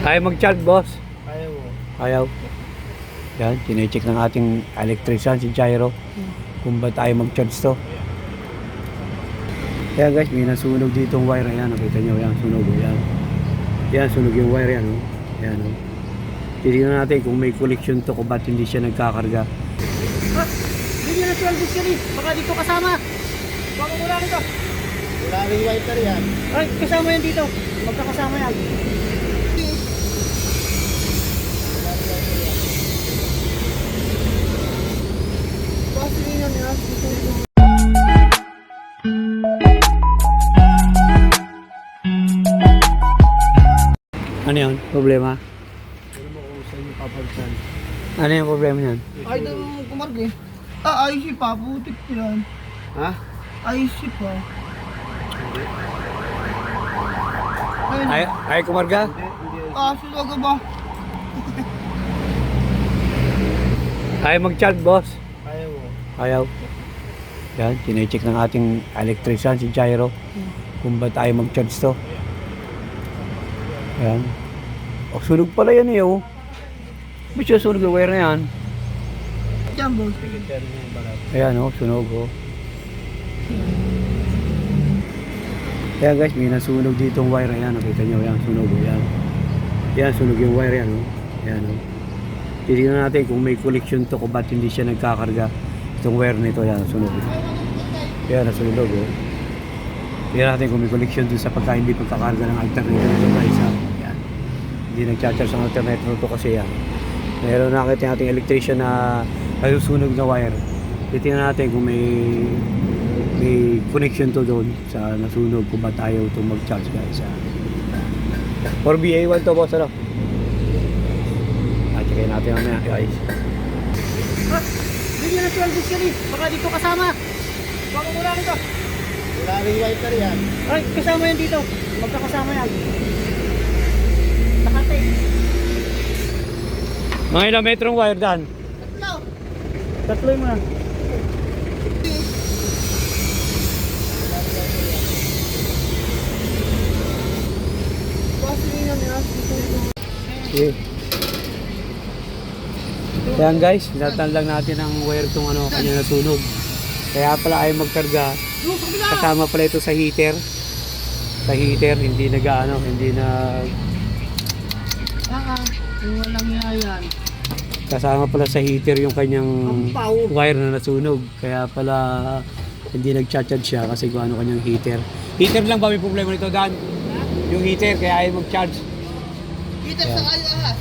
Ayaw mag-charge, boss. Ayaw mo. Ayaw. Yan, chinecheck ng ating electrician, si Jairo, kung ba tayo mag-charge to. Kaya guys, may nasunog dito ang wire. Ayan, nakita nyo, yan, sunog. Yan. Yan, sunog yung wire yan. Oh. Yan, oh. Titignan natin kung may connection to, kung ba't hindi siya nagkakarga. Ah, hindi na 12 disc yan eh. Baka dito kasama. Baka wala nito. Wala ring wiper yan. Ay, kasama yan dito. Magkakasama yan. Bakit yan yan? Ano yun? Problema? Mo. Ano yung problema niyan? Ay, doon kumarga eh. Ah, IC pa. Putik yan. Ha? IC pa. Ayun. Ay, ay kumarga? Ah, sulaga ba? Ayaw mag-charge, boss. Ayaw. Yan, chinecheck ng ating electrician, si Jairo, kung ba tayo mag-charge to. Yan. Oh, sunog pala yan eh, oh. Ba't siya sunog yung wire na yan? Yung balat. Ayan, oh, sunog, oh. Kaya guys, may nasunog dito ang wire. Ayan, nakita nyo, yan, sunog, oh, yan. Yan, sunog yung wire yan, oh. Ayan, oh. Titignan natin kung may connection to, kung ba't hindi siya nagkakarga. Itong wire nito, yan, sunog. Ayan, nasunog, oh. Tingnan natin kung may connection dun sa pagka hindi pagkakarga ng alternator nito guys, ha. Yan. Hindi nagcha-charge ang alternator to kasi yan. Meron nakita nating electrician na nasusunog na wire. Titingnan natin kung may may connection to doon sa nasunog kung ba tayo itong mag-charge guys. ha. For BA1 to boss ano? Ah, natin mamaya guys. Na 12 disc yan eh. Baka dito kasama. Baka wala nito. Wala ring wiper yan. Ay, kasama yan dito. Magkakasama yan. Nakatay. Mga ilang metrong wire dan? Tatlo. Tatlo yung mga. Okay. Ayan guys, pinatan lang natin ang wire itong ano, kanya nasunog. Kaya pala ay magkarga. Kasama pala ito sa heater. Sa heater, hindi nag ano, hindi na Ah, ah. Walang nga yan. kasama pala sa heater yung kanyang wire na nasunog. Kaya pala hindi nag-charge siya kasi kung ano kanyang heater. Heater lang ba may problema nito, Dan? Yung heater, kaya ayaw mag-charge. Ayan. sa kayo ahas.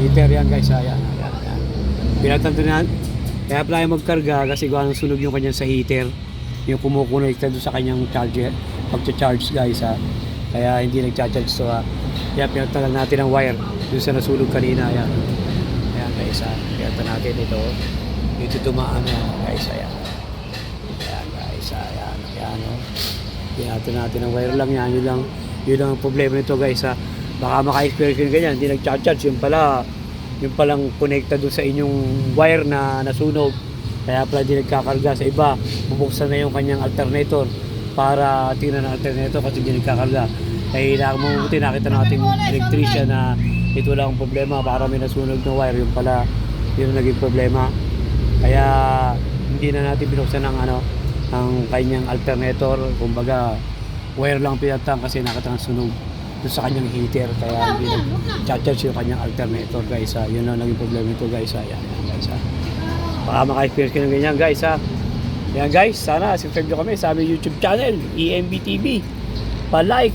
Heater yan guys, ayan. Pinatanto na, kaya pala magkarga kasi kung anong sunog yung kanyang sa heater, yung kumukonekta doon sa kanyang charger, pagcha-charge guys ha. Kaya hindi nag-charge to ha. Kaya pinatagal natin ang wire doon sa nasunog kanina, ayan. Ayan guys ha, pinatan natin ito. Dito tumaan yan guys, ayan. Ayan guys, ayan, ayan o. Pinatan natin ang wire lang yan, yun lang, yun lang ang problema nito guys ha. Baka maka-experience ganyan, hindi nag-charge, yung pala, yung palang connecta doon sa inyong wire na nasunog. Kaya pala di nagkakarga sa iba. Bubuksan na yung kanyang alternator para tingnan ang alternator kasi di nagkakarga. Kailangan mabuti nakita natin electrician na ito lang ang problema para may nasunog na wire. Yung pala, yun ang naging problema. Kaya hindi na natin binuksan ang ano, ang kanyang alternator. Kumbaga, wire lang pinatang kasi nakita ang sunog doon sa kanyang heater. Kaya nag-charge yung kanyang alternator guys. Ha. Yun ang naging problema nito guys. Ha. Yan, yan guys. Ha. Baka maka-experience ka ng ganyan guys. Ha. Yan guys, sana subscribe nyo kami sa aming YouTube channel, EMB TV. Pa-like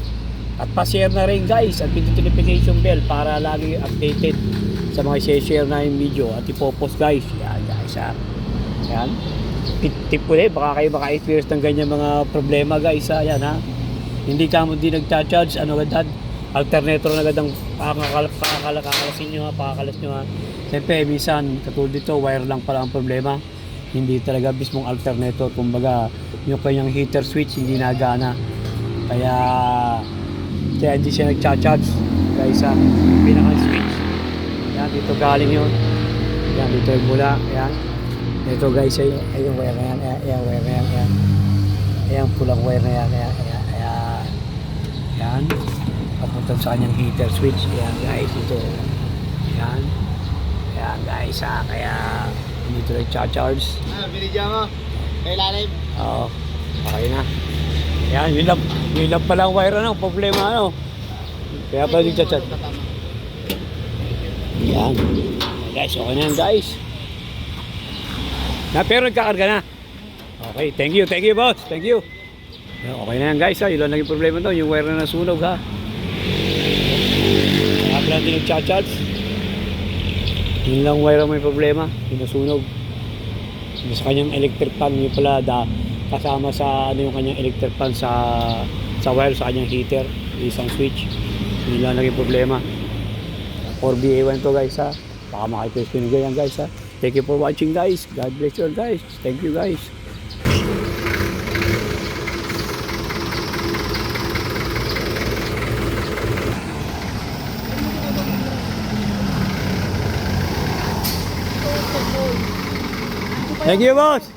at pa-share na rin guys at pindutin notification bell para lagi updated sa mga share na yung video at ipopost guys. Yan guys ha. Yan. Tip, tip ko rin, baka kayo maka-experience ng ganyan mga problema guys ha. Yan ha. Hindi ka mo nagcha-charge, ano agad alternator na agad ang pakakal, pakakal, kakalasin nyo ha, pakakalas nyo ha. Siyempre, minsan, katulad dito, wire lang pala ang problema. Hindi talaga mismong alternator. Kumbaga, yung kanyang heater switch hindi nagana. Kaya, kaya hindi siya nagcha-charge. Guys, ha, pinaka-switch. Yan, dito galing yun. Yan, dito yung mula. Yan. Ito guys, ay, yung wire na yan. Ayan, ayan, wire na yan. Ayan. Ayan, pulang wire na yan. Ayan, ayan. Yan. papunta sa kanyang heater switch. Ayan guys, ito. Ayan. Ayan guys ha, kaya dito lang charge. Ah, binigyan mo. Kailangan Oo. Okay na. Ayan, yun lang, yun lang pala ang wire ano, problema ano. Kaya pala yung chat Ayan. Guys, okay na yan guys. Na, pero nagkakarga na. Okay, thank you, thank you boss, thank you. Ayan, Okay na yan guys ha, yun lang naging problema to, yung wire na nasunog ha. Kaya pala din nagcha-charge. Yun lang wire may problema, yung nasunog. Yung sa kanyang electric fan, yung pala da, kasama sa ano yung kanyang electric fan sa sa wire sa kanyang heater, isang switch. Yun lang naging problema. 4BA1 to guys ha. Baka makipis pinigay yan guys ha. Thank you for watching guys. God bless you guys. Thank you guys. Thank you boss.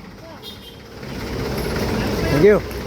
Thank you.